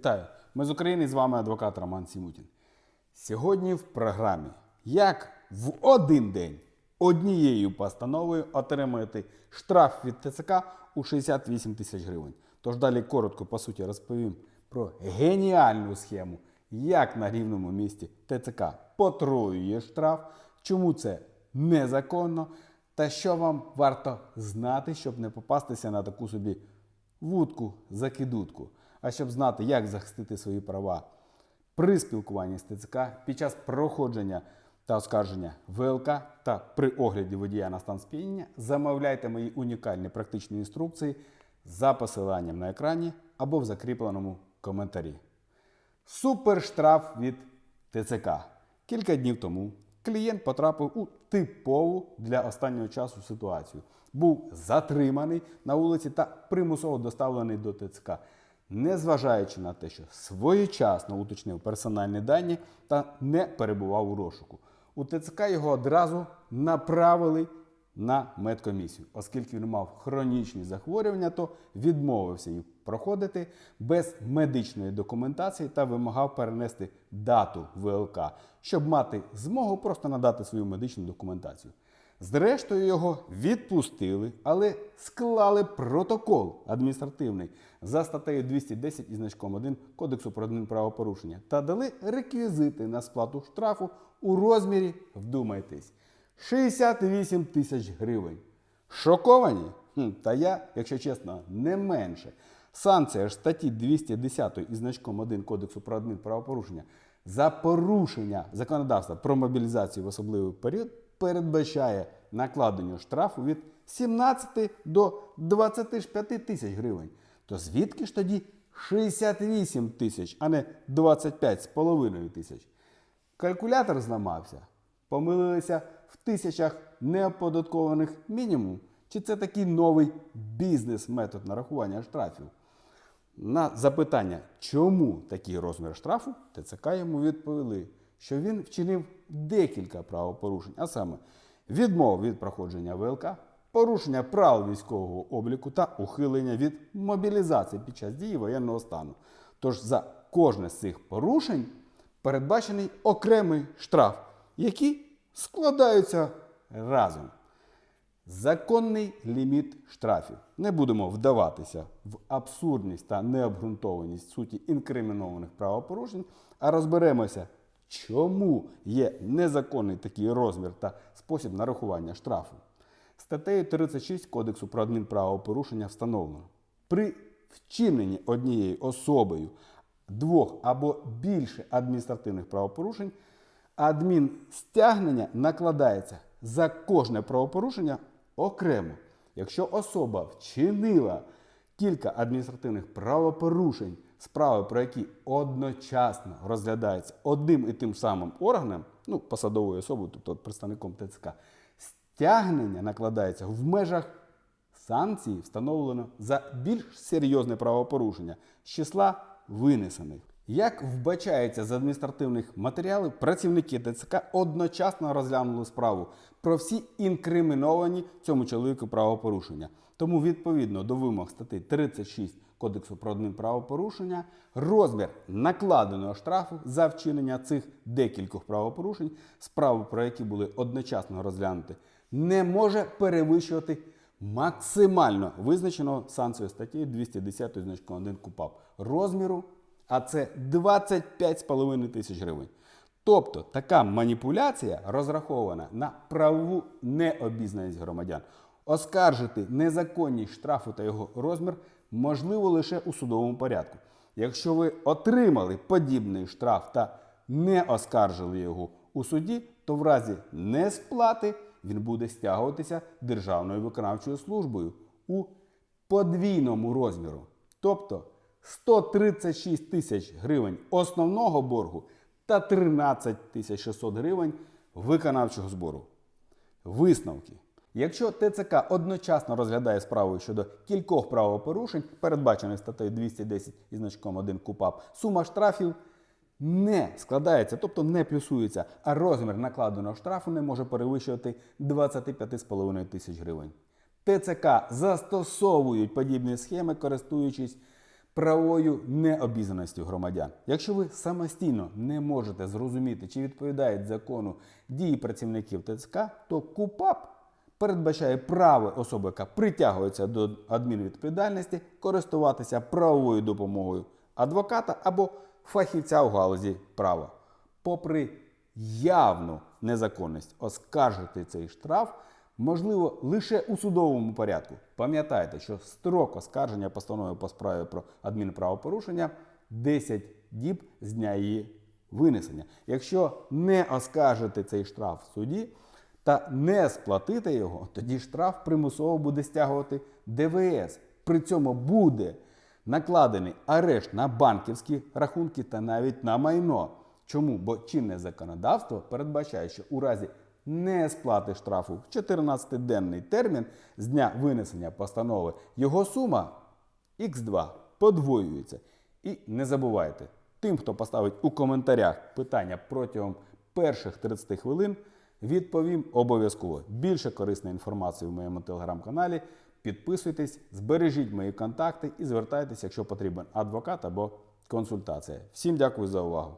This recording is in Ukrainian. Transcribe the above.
Вітаю! Ми з України з вами адвокат Роман Сімутін. Сьогодні в програмі Як в один день однією постановою отримати штраф від ТЦК у 68 тисяч гривень. Тож далі коротко по суті розповім про геніальну схему, як на рівному місці ТЦК потроює штраф, чому це незаконно, та що вам варто знати, щоб не попастися на таку собі вудку, закидутку. А щоб знати, як захистити свої права при спілкуванні з ТЦК під час проходження та оскарження ВЛК та при огляді водія на стан сп'яніння, замовляйте мої унікальні практичні інструкції за посиланням на екрані або в закріпленому коментарі. Суперштраф від ТЦК. Кілька днів тому клієнт потрапив у типову для останнього часу ситуацію. Був затриманий на вулиці та примусово доставлений до ТЦК, незважаючи на те, що своєчасно уточнив персональні дані та не перебував у розшуку. У ТЦК його одразу направили на медкомісію, оскільки він мав хронічні захворювання, то відмовився їх проходити без медичної документації та вимагав перенести дату ВЛК, щоб мати змогу просто надати свою медичну документацію. Зрештою, його відпустили, але склали протокол адміністративний за статтею 210 із значком 1 Кодексу про адмінправопорушення та дали реквізити на сплату штрафу у розмірі, вдумайтесь, 68 тисяч гривень. Шоковані? Хм, та я, якщо чесно, не менше. Санкція ж статті 210 із значком 1 Кодексу про адмінправопорушення за порушення законодавства про мобілізацію в особливий період передбачає накладення штрафу від 17 до 25 тисяч гривень. То звідки ж тоді 68 тисяч, а не 25,5 тисяч? Калькулятор зламався. Помилилися в тисячах неоподаткованих мінімум. Чи це такий новий бізнес-метод нарахування штрафів? На запитання, чому такий розмір штрафу, ТЦК йому відповіли, що він вчинив декілька правопорушень, а саме відмову від проходження ВЛК, порушення правил військового обліку та ухилення від мобілізації під час дії воєнного стану. Тож за кожне з цих порушень передбачений окремий штраф, які складаються разом. Законний ліміт штрафів. Не будемо вдаватися в абсурдність та необґрунтованість суті інкримінованих правопорушень, а розберемося, чому є незаконний такий розмір та спосіб нарахування штрафу. Статтею 36 Кодексу про адмінправопорушення встановлено. При вчиненні однією особою двох або більше адміністративних правопорушень адмінстягнення накладається за кожне правопорушення окремо. Якщо особа вчинила кілька адміністративних правопорушень, справи про які одночасно розглядаються одним і тим самим органом, ну, посадовою особою, тобто представником ТЦК, стягнення накладається в межах санкції, встановлено за більш серйозне правопорушення з числа винесених. Як вбачається з адміністративних матеріалів, працівники ТЦК одночасно розглянули справу про всі інкриміновані цьому чоловіку правопорушення. Тому відповідно до вимог статті 36 Кодексу про адмінправопорушення, розмір накладеного штрафу за вчинення цих декількох правопорушень, справи про які були одночасно розглянуті, не може перевищувати максимально визначеного санкцією статті 210 значком 1 КУПАП розміру а це 25,5 тисяч гривень. Тобто така маніпуляція розрахована на правову необізнаність громадян. Оскаржити незаконність штрафу та його розмір можливо лише у судовому порядку. Якщо ви отримали подібний штраф та не оскаржили його у суді, то в разі несплати він буде стягуватися Державною виконавчою службою у подвійному розміру. Тобто 136 тисяч гривень основного боргу та 13 тисяч 600 гривень виконавчого збору. Висновки. Якщо ТЦК одночасно розглядає справу щодо кількох правопорушень, передбачених статтею 210 із значком 1 КУПАП, сума штрафів не складається, тобто не плюсується, а розмір накладеного штрафу не може перевищувати 25,5 тисяч гривень. ТЦК застосовують подібні схеми, користуючись правовою необізнаністю громадян. Якщо ви самостійно не можете зрозуміти, чи відповідають закону дії працівників ТЦК, то КУПАП передбачає право особи, яка притягується до адмінвідповідальності, користуватися правовою допомогою адвоката або фахівця у галузі права. Попри явну незаконність оскаржити цей штраф можливо лише у судовому порядку. Пам'ятайте, що строк оскарження постанови по справі про адмінправопорушення 10 діб з дня її винесення. Якщо не оскаржити цей штраф в суді та не сплатити його, тоді штраф примусово буде стягувати ДВС. При цьому буде накладений арешт на банківські рахунки та навіть на майно. Чому? Бо чинне законодавство передбачає, що у разі несплати штрафу в 14-денний термін з дня винесення постанови його сума Х2 подвоюється. І не забувайте, тим, хто поставить у коментарях питання протягом перших 30 хвилин, відповім обов'язково. Більше корисної інформації в моєму телеграм-каналі. Підписуйтесь, збережіть мої контакти і звертайтеся, якщо потрібен адвокат або консультація. Всім дякую за увагу!